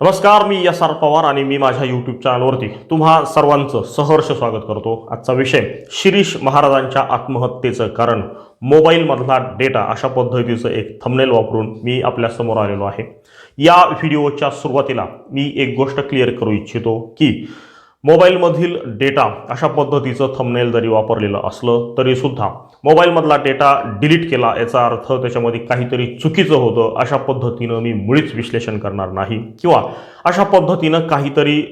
नमस्कार मी S R Pawar आणि मी माझ्या यूट्यूब चॅनलवरती तुम्हा सर्वांचं सहर्ष स्वागत करतो. आजचा विषय शिरीष महाराजांच्या आत्महत्येचं कारण. मोबाईलमधला डेटा अशा पद्धतीचं एक थंबनेल वापरून मी आपल्यासमोर आलेलो आहे. या व्हिडिओच्या सुरुवातीला मी एक गोष्ट क्लिअर करू इच्छितो की मोबाईलमधील डेटा अशा पद्धतीचं थंबनेल जरी वापरलेलं असलं तरीसुद्धा मोबाईलमधला डेटा डिलीट केला याचा अर्थ त्याच्यामध्ये काहीतरी चुकीचं होतं अशा पद्धतीनं मी मुळीच विश्लेषण करणार नाही. किंवा अशा पद्धतीनं काहीतरी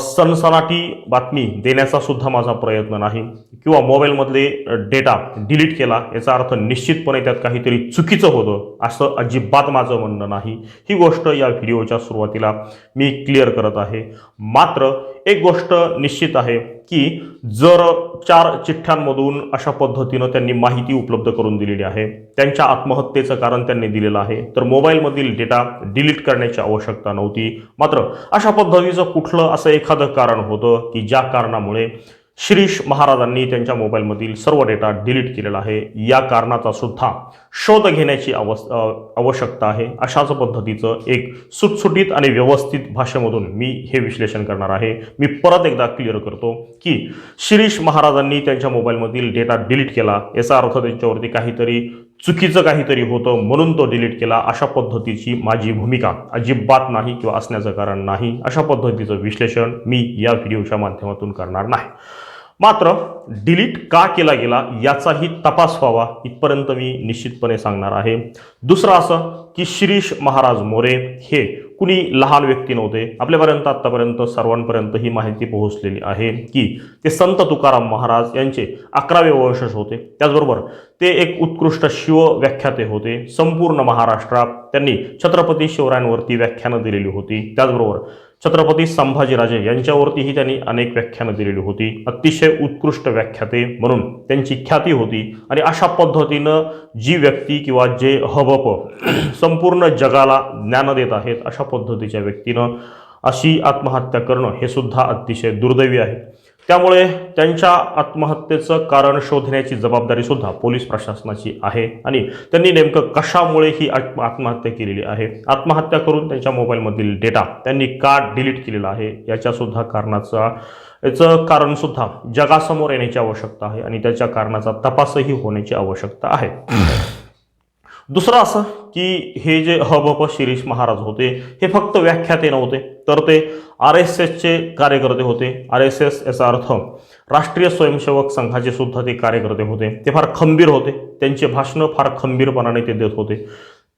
सनसनाटी बातमी देण्याचा सुद्धा माझा प्रयत्न नाही. किंवा मोबाईलमधले डेटा डिलीट केला याचा अर्थ निश्चितपणे त्यात काहीतरी चुकीचं होतं असं अजिबात माझं म्हणणं नाही. ही गोष्ट या व्हिडिओच्या सुरुवातीला मी क्लिअर करत आहे. मात्र एक गोष्ट निश्चित आहे की जर चार चिठ्ठ्यांमधून अशा पद्धतीनं त्यांनी माहिती उपलब्ध करून दिलेली आहे त्यांच्या आत्महत्येचं कारण त्यांनी दिलेलं आहे तर मोबाईलमधील डेटा डिलीट करण्याची आवश्यकता नव्हती. मात्र अशा पद्धतीचं कुठलं असं एखादं कारण होतं की ज्या कारणामुळे शिरीष महाराजांनी त्यांच्या मोबाईलमधील सर्व डेटा डिलीट केलेला आहे. या कारणाचा सुद्धा शोध घेण्याची अव आवश्यकता आहे. अशाच पद्धतीचं एक सुटसुटीत आणि व्यवस्थित भाषेमधून मी हे विश्लेषण करणार आहे. मी परत एकदा क्लिअर करतो की शिरीष महाराजांनी त्यांच्या मोबाईलमधील डेटा डिलीट केला. याचा अर्थ त्यांच्यावरती काहीतरी चुकीचं काहीतरी होतं म्हणून तो डिलीट केला. अशा पद्धतीची माझी भूमिका अजिबात नाही किंवा असण्याचं कारण नाही. अशा पद्धतीचं विश्लेषण मी या व्हिडिओच्या माध्यमातून करणार नाही. मात्र डिलीट का केला गेला याचाही तपास व्हावा इथपर्यंत मी निश्चितपणे सांगणार आहे. दुसरं असं की शिरीष महाराज मोरे हे कुणी लहान व्यक्ती नव्हते. आपल्यापर्यंत आत्तापर्यंत सर्वांपर्यंत ही माहिती पोहोचलेली आहे की ते संत तुकाराम महाराज यांचे अकरावे वंशज होते. त्याचबरोबर ते एक उत्कृष्ट शिव व्याख्याते होते. संपूर्ण महाराष्ट्रात त्यांनी छत्रपती शिवरायांवरती व्याख्यानं दिलेली होती. त्याचबरोबर छत्रपती संभाजीराजे यांच्यावरतीही त्यांनी अनेक व्याख्यानं दिलेली होती. अतिशय उत्कृष्ट व्याख्याते म्हणून त्यांची ख्याती होती. आणि अशा पद्धतीनं जी व्यक्ती किंवा जे हबप संपूर्ण जगाला ज्ञान देत आहेत अशा पद्धतीच्या व्यक्तीनं अशी आत्महत्या करणं हे सुद्धा अतिशय दुर्दैवी आहे. त्यामुळे त्यांच्या आत्महत्येचं कारण शोधण्याची जबाबदारी सुद्धा पोलीस प्रशासनाची आहे. आणि त्यांनी नेमकं कशामुळे ही आत्म आत्महत्या केलेली आहे? आत्महत्या करून त्यांच्या मोबाईलमधील डेटा त्यांनी का डिलीट केलेला आहे? याच्यासुद्धा कारणाचा याचं कारणसुद्धा जगासमोर येण्याची आवश्यकता आहे आणि त्याच्या कारणाचा तपासही होण्याची आवश्यकता आहे. दुसरं असं की हे जे हबप शिरीष महाराज होते हे फक्त व्याख्याते नव्हते तर ते आर एस एसचे कार्यकर्ते होते. आर एस एस याचा अर्थ राष्ट्रीय स्वयंसेवक संघाचे सुद्धा ते कार्यकर्ते होते. ते फार खंबीर होते. त्यांचे भाषणं फार खंबीरपणाने ते देत होते.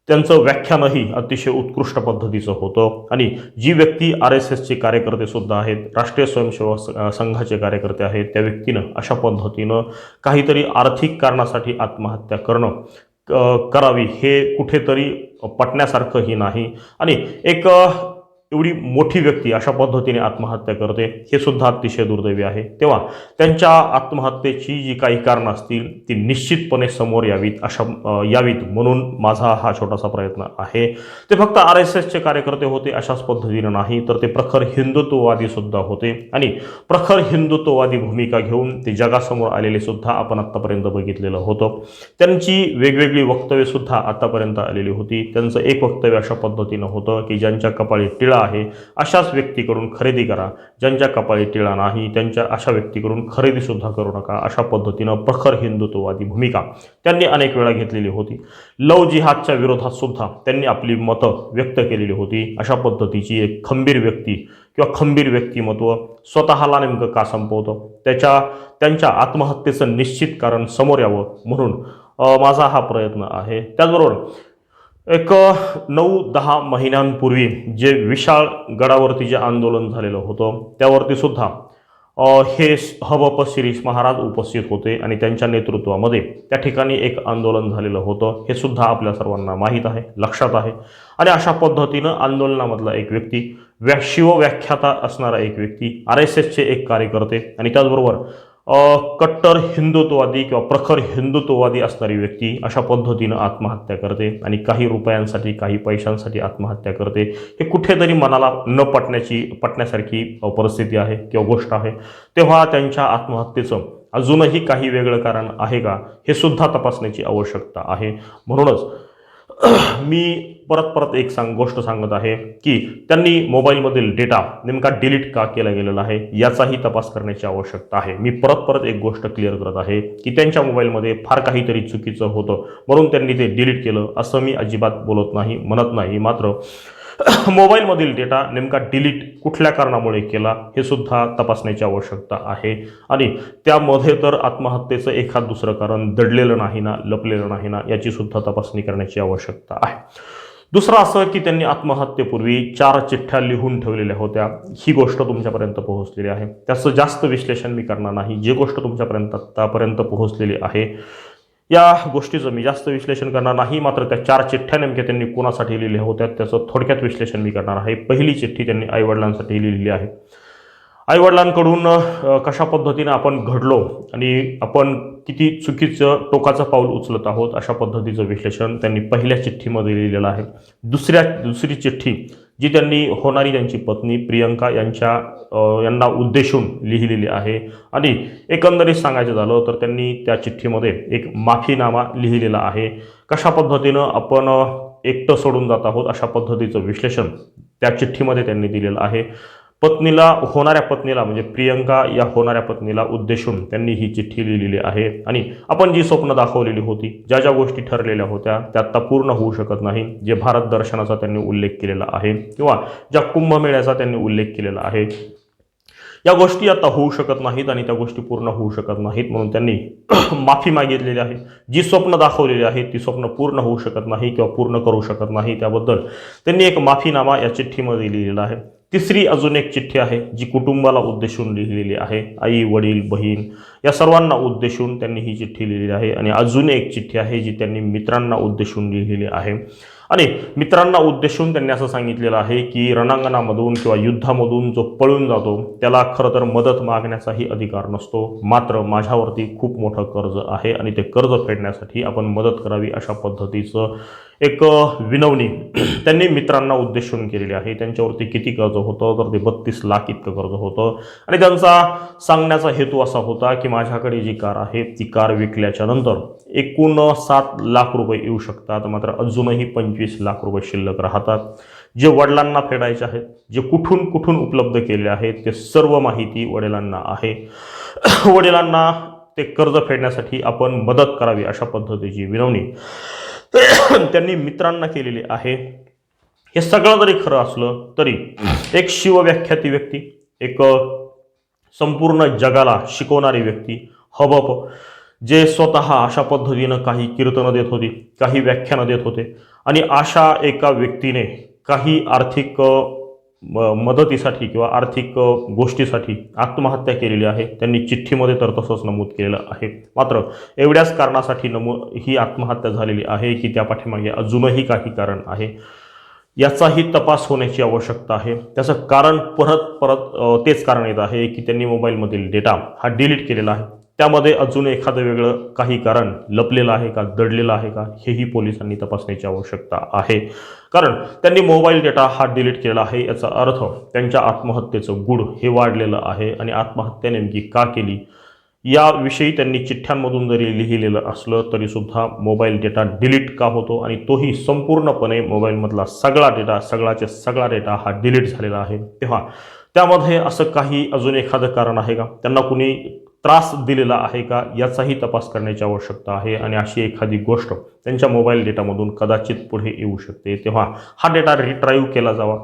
त्यांचं व्याख्यानही अतिशय उत्कृष्ट पद्धतीचं होतं. आणि जी व्यक्ती आर एस एसचे कार्यकर्ते सुद्धा आहेत राष्ट्रीय स्वयंसेवक संघाचे कार्यकर्ते आहेत त्या व्यक्तीनं अशा पद्धतीनं काहीतरी आर्थिक कारणासाठी आत्महत्या करणं करावी हे कुठेतरी पटण्यासारखंही नाही. आणि एक एवढी मोठी व्यक्ती अशा पद्धतीने आत्महत्या करते हे सुद्धा अतिशय दुर्दैवी आहे. तेव्हा त्यांच्या आत्महत्येची जी काही कारणं असतील ती निश्चितपणे समोर यावीत अशा यावीत म्हणून माझा हा छोटासा प्रयत्न आहे. ते फक्त आर एस एसचे कार्यकर्ते होते अशाच पद्धतीनं नाही तर ते प्रखर हिंदुत्ववादी सुद्धा होते. आणि प्रखर हिंदुत्ववादी भूमिका घेऊन ते जगासमोर आलेले सुद्धा आपण आत्तापर्यंत बघितलेलं होतं. त्यांची वेगवेगळी वक्तव्य सुद्धा आतापर्यंत आलेली होती. त्यांचं एक वक्तव्य अशा पद्धतीनं होतं की ज्यांच्या कपाळी टिळा आहे अशाच व्यक्तीकडून खरेदी करा. ज्यांच्या कपाळी टिळा नाही त्यांच्या अशा व्यक्तीकडून खरेदी सुद्धा करू नका. अशा पद्धतीनं प्रखर हिंदुत्ववादी भूमिका त्यांनी अनेक वेळा घेतलेली होती. लव जिहादच्या विरोधात सुद्धा त्यांनी आपली मतं व्यक्त केलेली होती. अशा पद्धतीची एक खंबीर व्यक्ती किंवा खंबीर व्यक्तिमत्व स्वतःला नेमकं का संपवतं? त्याच्या त्यांच्या आत्महत्येचं निश्चित कारण समोर यावं म्हणून माझा हा प्रयत्न आहे. त्याचबरोबर एक नऊ दहा महिन्यांपूर्वी जे विशाळ गडावरती जे आंदोलन झालेलं होतं त्यावरती सुद्धा हे हबप शिरीष महाराज उपस्थित होते आणि त्यांच्या नेतृत्वामध्ये त्या ठिकाणी एक आंदोलन झालेलं होतं. हे सुद्धा आपल्या सर्वांना माहीत आहे लक्षात आहे. आणि अशा पद्धतीनं आंदोलनामधला एक व्यक्ती व्या शिवव्याख्याता असणारा एक व्यक्ती आर एस एसचे एक कार्यकर्ते आणि त्याचबरोबर कट्टर हिंदुत्ववादी किंवा प्रखर हिंदुत्ववादी असणारी व्यक्ती अशा पद्धतीनं आत्महत्या करते आणि काही रुपयांसाठी काही पैशांसाठी आत्महत्या करते. हे कुठेतरी मनाला न पटण्याची पटण्यासारखी परिस्थिती आहे किंवा गोष्ट आहे. तेव्हा त्यांच्या आत्महत्येचं अजूनही काही वेगळं कारण आहे का हे सुद्धा तपासण्याची आवश्यकता आहे. म्हणूनच मी परत परत एक सांग गोष्ट सांगत आहे की त्यांनी मोबाईलमधील डेटा नेमका डिलीट का केला गेलेला आहे याचाही तपास करण्याची आवश्यकता आहे. मी परत परत एक गोष्ट क्लिअर करत आहे की त्यांच्या मोबाईलमध्ये फार काहीतरी चुकीचं होतं म्हणून त्यांनी ते डिलीट केलं असं मी अजिबात बोलत नाही म्हणत नाही. मात्र मोबाईलमधील डेटा नेमका डिलीट कुठल्या कारणामुळे केला हे सुद्धा तपासण्याची आवश्यकता आहे. आणि त्यामध्ये तर आत्महत्येचं एखाद दुसरं कारण दडलेलं नाही ना लपलेलं नाही ना याची सुद्धा तपासणी करण्याची आवश्यकता आहे. दुसरं असं की त्यांनी आत्महत्येपूर्वी चार चिठ्ठ्या लिहून ठेवलेल्या होत्या. ही गोष्ट तुमच्यापर्यंत पोहोचलेली आहे. त्याचं जास्त विश्लेषण मी करणार नाही. जी गोष्ट तुमच्यापर्यंत आत्तापर्यंत पोहोचलेली आहे या गोष्टीचं मी जास्त विश्लेषण करणार नाही मात्र त्या चार चिठ्ठ्या नेमक्या त्यांनी कोणासाठी लिहिल्या होत्या त्याचं थोडक्यात विश्लेषण मी करणार आहे. पहिली चिठ्ठी त्यांनी आईवडिलांसाठी लिहिलेली आहे. आईवडिलांकडून कशा पद्धतीनं आपण घडलो आणि आपण किती चुकीचं टोकाचं पाऊल उचलत आहोत अशा पद्धतीचं विश्लेषण त्यांनी पहिल्या चिठ्ठीमध्ये लिहिलेलं आहे. दुसऱ्या दुसरी चिठ्ठी जी त्यांनी होणारी त्यांची पत्नी प्रियंका यांच्या यांना उद्देशून लिहिलेली आहे. आणि एकंदरीत सांगायचं झालं तर त्यांनी त्या चिठ्ठीमध्ये एक माफीनामा लिहिलेला आहे. कशा पद्धतीनं आपण एकटं सोडून जात आहोत अशा पद्धतीचं विश्लेषण त्या चिठ्ठीमध्ये त्यांनी दिलेलं आहे. पत्नीला होणाऱ्या पत्नीला म्हणजे प्रियंका या होणाऱ्या पत्नीला उद्देशून त्यांनी ही चिठ्ठी लिहिलेली आहे. आणि आपण जी स्वप्न दाखवलेली होती ज्या ज्या गोष्टी ठरलेल्या होत्या त्या आता पूर्ण होऊ शकत नाही जे भारत दर्शनाचा त्यांनी उल्लेख केलेला आहे किंवा ज्या कुंभमेळ्याचा त्यांनी उल्लेख केलेला आहे या गोष्टी आता होऊ शकत नाहीत आणि त्या गोष्टी पूर्ण होऊ शकत नाहीत म्हणून त्यांनी माफी मागितलेली आहे. जी स्वप्न दाखवलेली आहेत ती स्वप्न पूर्ण होऊ शकत नाही किंवा पूर्ण करू शकत नाही त्याबद्दल त्यांनी एक माफीनामा या चिठ्ठीमध्ये लिहिलेला आहे. तिसरी अजून एक चिठ्ठी आहे जी कुटुंबाला उद्देशून लिहिलेली आहे. आई वडील बहीण या सर्वांना उद्देशून त्यांनी ही चिठ्ठी लिहिलेली आहे. आणि अजून एक चिठ्ठी आहे जी त्यांनी मित्रांना उद्देशून लिहिलेली आहे. आणि मित्रांना उद्देशून त्यांनी असं सांगितलेलं आहे की रणांगणामधून किंवा युद्धामधून जो पळून जातो त्याला खरं तर मदत मागण्याचाही अधिकार नसतो. मात्र माझ्यावरती खूप मोठं कर्ज आहे आणि ते कर्ज फेडण्यासाठी आपण मदत करावी अशा पद्धतीचं एक विनवणी त्यांनी मित्रांना उद्देशून केलेली आहे. त्यांच्यावरती किती कर्ज होतं? तर ते बत्तीस लाख इतकं कर्ज होतं. आणि त्यांचा सांगण्याचा हेतू असा होता की माझ्याकडे जी कार आहे ती कार विकल्याच्या नंतर एकूण सात लाख रुपये येऊ शकतात. मात्र अजूनही पंचवीस लाख रुपये शिल्लक राहतात. जे वडिलांना फेडायचे आहेत जे कुठून कुठून उपलब्ध केले आहेत ते सर्व माहिती वडिलांना आहे. वडिलांना ते कर्ज फेडण्यासाठी आपण मदत करावी अशा पद्धतीची विनवणी त्यांनी मित्रांना केलेले आहे. हे सगळं जरी खरं असलं तरी एक शिवव्याख्याती व्यक्ती एक संपूर्ण जगाला शिकवणारी व्यक्ती हबप जे स्वतः अशा पद्धतीनं काही कीर्तनं देत होती काही व्याख्यानं देत होते आणि अशा एका व्यक्तीने काही आर्थिक म- मदतीसाठी किंवा आर्थिक गोष्टीसाठी आत्महत्या केलेली आहे. त्यांनी चिठ्ठीमध्ये तर तसंच नमूद केलेलं आहे. मात्र एवढ्याच कारणासाठी नमू ही आत्महत्या झालेली आहे की त्या पाठीमागे अजूनही काही कारण आहे. याचाही तपास होण्याची आवश्यकता आहे. त्याचं कारण परत परत तेच कारण येत आहे की त्यांनी मोबाईलमधील डेटा हा डिलीट केलेला आहे. त्यामध्ये अजून एखादं वेगळं काही कारण लपलेलं आहे का दडलेलं आहे का हेही पोलिसांनी तपासण्याची आवश्यकता आहे. कारण त्यांनी मोबाईल डेटा हा डिलीट केलेला आहे याचा अर्थ त्यांच्या आत्महत्येचं गुढ हे वाढलेलं आहे आणि आत्महत्या नेमकी का केली? याविषयी त्यांनी चिठ्ठ्यांमधून जरी लिहिलेलं असलं तरीसुद्धा मोबाईल डेटा डिलीट का होतो? आणि तोही संपूर्णपणे मोबाईलमधला सगळा डेटा सगळाचे सगळा डेटा हा डिलीट झालेला आहे. तेव्हा त्यामध्ये असं काही अजून एखादं कारण आहे का? त्यांना कुणी त्रास दिलेला आहे का याचाही तपास करण्याची आवश्यकता आहे. आणि अशी एखादी गोष्ट त्यांच्या मोबाईल डेटामधून कदाचित पुढे येऊ शकते. तेव्हा हा डेटा रिट्राईव्ह केला जावा.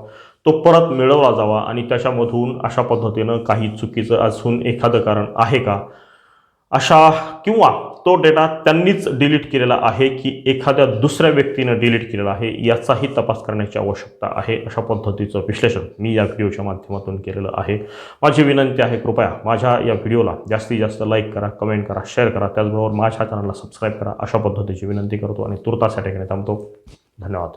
तो परत मिळवला जावा. आणि त्याच्यामधून अशा पद्धतीनं काही चुकीचं असून एखादं कारण आहे का? अशा किंवा तो डेटा त्यांनीच डिलीट केलेला आहे की एखाद्या दुसऱ्या व्यक्तीनं डिलीट केलेला आहे याचाही तपास करण्याची आवश्यकता आहे अशा पद्धतीचं विश्लेषण मी या व्हिडिओच्या माध्यमातून केलेलं आहे. माझी विनंती आहे कृपया माझ्या या व्हिडिओला जास्तीत जास्त लाईक करा कमेंट करा शेअर करा त्याचबरोबर माझ्या चॅनलला सबस्क्राईब करा अशा पद्धतीची विनंती करतो आणि तुर्तास या ठिकाणी थांबतो. धन्यवाद.